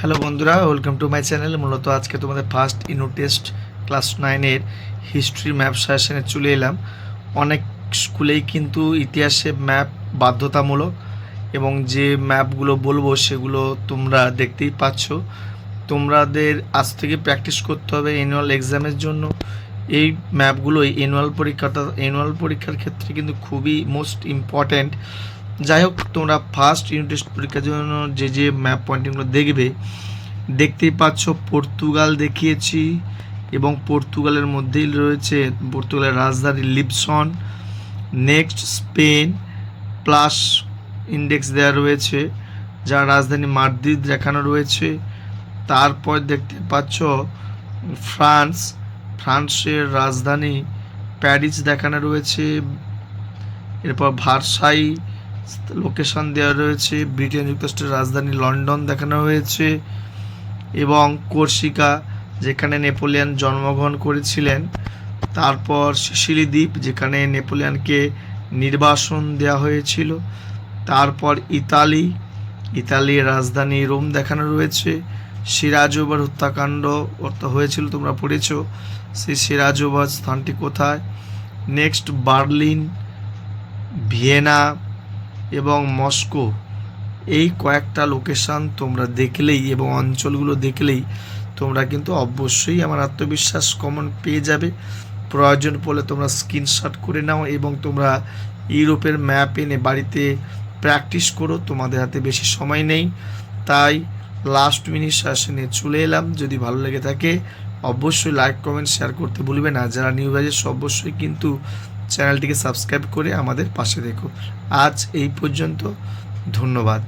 Hello বন্ধুরা, welcome to my channel. মূলত আজকে তোমাদের ফার্স্ট ইউনো টেস্ট ক্লাস নাইনের হিস্ট্রি ম্যাপ সেশনে চলে এলাম। অনেক স্কুলেই কিন্তু ইতিহাসে ম্যাপ বাধ্যতামূলক এবং যে ম্যাপগুলো বলব সেগুলো তোমরা দেখতেই পাচ্ছ। তোমাদের আজ থেকে প্র্যাকটিস করতে হবে অ্যানুয়াল এক্সামের জন্য। এই ম্যাপগুলোই অ্যানুয়াল পরীক্ষাটা অ্যানুয়াল পরীক্ষার ক্ষেত্রে কিন্তু খুবই মোস্ট ইম্পর্ট্যান্ট যাই হোক তোমরা ফার্স্ট ইউনিট টেস্ট পরীক্ষার জন্য যে যে ম্যাপ পয়েন্টিংগুলো দেখবে, দেখতেই পাচ্ছ পর্তুগাল দেখিয়েছি এবং পর্তুগালের মধ্যেই রয়েছে পর্তুগালের রাজধানী Lisbon. Next Spain plus index দেওয়া রয়েছে, যার রাজধানী মাদ্রিদ দেখানো রয়েছে। তারপর দেখতে পাচ্ছ ফ্রান্স, ফ্রান্সের রাজধানী প্যারিস দেখানো রয়েছে। এরপর ভারসাই লোকেশন দেওয়া রয়েছে ব্রিটেন যুক্তরাষ্ট্রের রাজধানী লন্ডন দেখানো হয়েছে এবং কোর্সিকা যেখানে নেপোলিয়ান জন্মগ্রহণ করেছিলেন। তারপর সিসিলি দ্বীপ যেখানে নেপোলিয়ানকে নির্বাসন দেওয়া হয়েছিল। তারপর ইতালি ইতালির রাজধানী রোম দেখানো রয়েছে। সিরাজোবার হত্যাকাণ্ড অর্থ হয়েছিল, তোমরা পড়েছ, সেই সিরাজোবার স্থানটি কোথায়? নেক্সট বার্লিন ভিয়েনা এবং মস্কো। এই কয়েকটা লোকেশান তোমরা দেখলেই এবং অঞ্চলগুলো দেখলেই তোমরা কিন্তু অবশ্যই আমার আত্মবিশ্বাস কমন পেয়ে যাবে। প্রয়োজন পড়লে তোমরা স্ক্রিনশট করে নাও এবং তোমরা ইউরোপের ম্যাপ এনে বাড়িতে প্র্যাকটিস করো, তোমাদের হাতে বেশি সময় নেই। তাই লাস্ট মিনিট সেশনে চলে এলাম। যদি ভালো লেগে থাকে, অবশ্যই লাইক কমেন্ট শেয়ার করতে ভুলবে না। যারা নিউ ব্যাচেস অবশ্যই কিন্তু চ্যানেলটিকে সাবস্ক্রাইব করে আমাদের পাশে দেখো। আজ এই পর্যন্ত ধন্যবাদ।